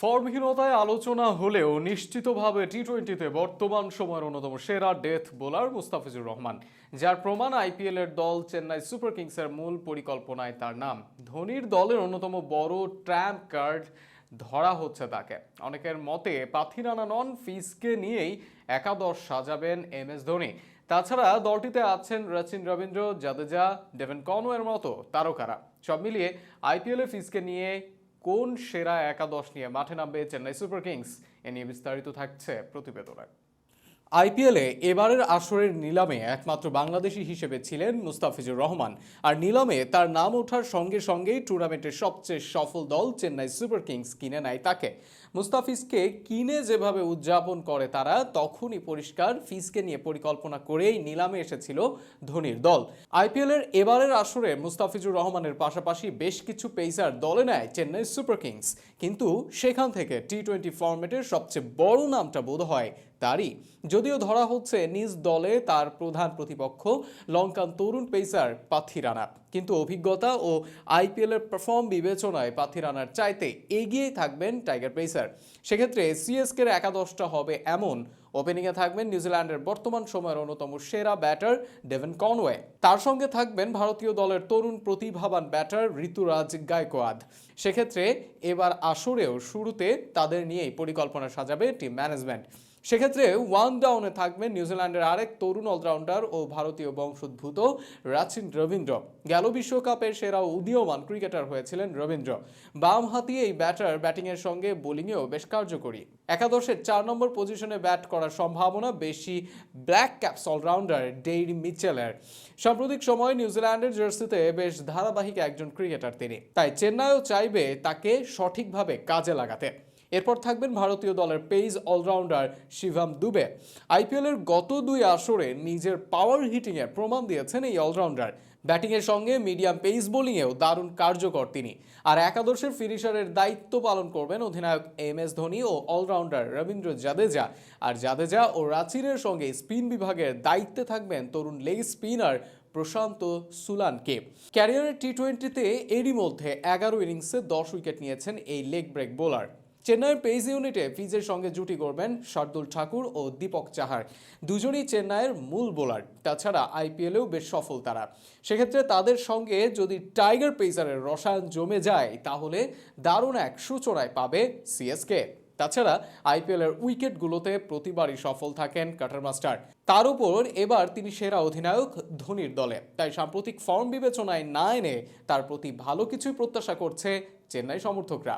ফর্মহীনতায় আলোচনা হলেও নিশ্চিতভাবে টি টোয়েন্টিতে বর্তমান সময়ের অন্যতম সেরা ডেথ বোলার মুস্তাফিজুর রহমান, যার প্রমাণ আইপিএল এর দল চেন্নাই সুপার কিংসের মূল পরিকল্পনায় তার নাম। ধোনির দলের অন্যতম বড় ট্র্যাম্প কার্ড ধরা হচ্ছে তাকে। অনেকের মতে পাথিরানা নন ফিসকে নিয়েই একাদশ সাজাবেন এম এস ধোনি। তাছাড়া দলটিতে আছেন রচিন রবীন্দ্র জাদেজা, ডেভেন কনওয়ের মতো তারকারা। সব মিলিয়ে আইপিএল এ ফিসকে নিয়ে কোন সেরা একাদশ নিয়ে মাঠে নামবে চেন্নাই সুপার কিংস? এ নিয়ে বিস্তারিত থাকছে প্রতিবেদনে। আইপিএলে এবারের আসরের নিলামে একমাত্র বাংলাদেশি হিসেবে ছিলেন মুস্তাফিজুর রহমান। আর নিলামে তার নাম ওঠার সঙ্গে সঙ্গেই টুর্নামেন্টের সবচেয়ে সফল দল চেন্নাই সুপার কিংস কিনে নেয় তাকে। মুস্তাফিজকে কিনে যেভাবে উদযাপন করে তারা, তখনই পরিষ্কার ফিজকে নিয়ে পরিকল্পনা করেই নিলামে এসেছিল ধোনির দল। আইপিএলের এবারের আসরে মুস্তাফিজুর রহমানের পাশাপাশি বেশ কিছু পেসার দলে নেয় চেন্নাই সুপার কিংস। কিন্তু সেখান থেকে টি টোয়েন্টি ফরম্যাটের সবচেয়ে বড় নামটা বোধ হয় তারই। যদিও ধরা হচ্ছে নিজ দলে তার প্রধান প্রতিপক্ষ লঙ্কান তরুণ পেসার পাথি রানা কিন্তু অভিজ্ঞতা ও আইপিএল এর পারফর্ম বিবেচনায় পাথি রানার চাইতে এগিয়েই থাকবেন টাইগার পেসার সেক্ষেত্রে সিএসকের একাদশটা হবে এমন। ওপেনিংয়ে থাকবেন নিউজিল্যান্ডের বর্তমান সময়ের অন্যতম সেরা ব্যাটার ডেভেন কনওয়ে তার সঙ্গে থাকবেন ভারতীয় দলের তরুণ প্রতিভাবান ব্যাটার ঋতুরাজ গায়কোয়াদ সেক্ষেত্রে এবার আসরেও শুরুতে তাদের নিয়েই পরিকল্পনা সাজাবে টিম ম্যানেজমেন্ট সেক্ষেত্রে ওয়ান ডাউনে থাকবেন নিউজিল্যান্ডের আরেক তরুণ অলরাউন্ডার ও ভারতীয় বংশোদ্ভূত রাচিন রবীন্দ্র। গেল বিশ্বকাপের সেরা উদীয়মান ক্রিকেটার হয়েছিলেন রবীন্দ্র। বাম হাতি এই ব্যাটার ব্যাটিংয়ের সঙ্গে বোলিংয়েও বেশ কার্যকরী। একাদশের চার নম্বর পজিশনে ব্যাট করার সম্ভাবনা বেশি ব্ল্যাক ক্যাপস অলরাউন্ডার ডেইরি মিচেলের সাম্প্রতিক সময়ে নিউজিল্যান্ডের জার্সিতে বেশ ধারাবাহিক একজন ক্রিকেটার তিনি। তাই চেন্নাইও চাইবে তাকে সঠিকভাবে কাজে লাগাতে। এরপর থাকবেন ভারতীয় দলের পেইজ অলরাউন্ডার শিভাম দুবে। আইপিএলের গত দুই আসরে নিজের পাওয়ার হিটিংয়ের প্রমাণ দিয়েছেন এই অলরাউন্ডার ব্যাটিংয়ের সঙ্গে মিডিয়াম পেস বোলিংয়েও দারুণ কার্যকর তিনি। আর একাদশের ফিনিশারের দায়িত্ব পালন করবেন অধিনায়ক এম এস ধোনি ও অলরাউন্ডার রবীন্দ্র জাদেজা। আর জাদেজা ও রাচিনের সঙ্গে স্পিন বিভাগের দায়িত্বে থাকবেন তরুণ লেগ স্পিনার প্রশান্ত সুলানকে। ক্যারিয়ারের টি টোয়েন্টিতে এরই মধ্যে এগারো ইনিংসে দশ উইকেট নিয়েছেন এই লেগ ব্রেক বোলার চেন্নাইয়ের পেজ ইউনিটে ফিজের সঙ্গে জুটি করবেন শার্দুল ঠাকুর ও দীপক চাহার। দুজনই চেন্নাইয়ের মূল বোলার। তাছাড়া আইপিএলেও বেশ সফল তারা। সেক্ষেত্রে তাদের সঙ্গে যদি টাইগার পেসারের রসায়ন জমে যায়, তাহলে দারুণ এক সূচনায় পাবে সিএসকে। তাছাড়া আইপিএলের উইকেটগুলোতে প্রতিবারই সফল থাকেন কাটার মাস্টার। তার উপর এবার তিনি সেরা অধিনায়ক ধোনির দলে। তাই সাম্প্রতিক ফর্ম বিবেচনায় না এনে তার প্রতি ভালো কিছুই প্রত্যাশা করছে চেন্নাই সমর্থকরা।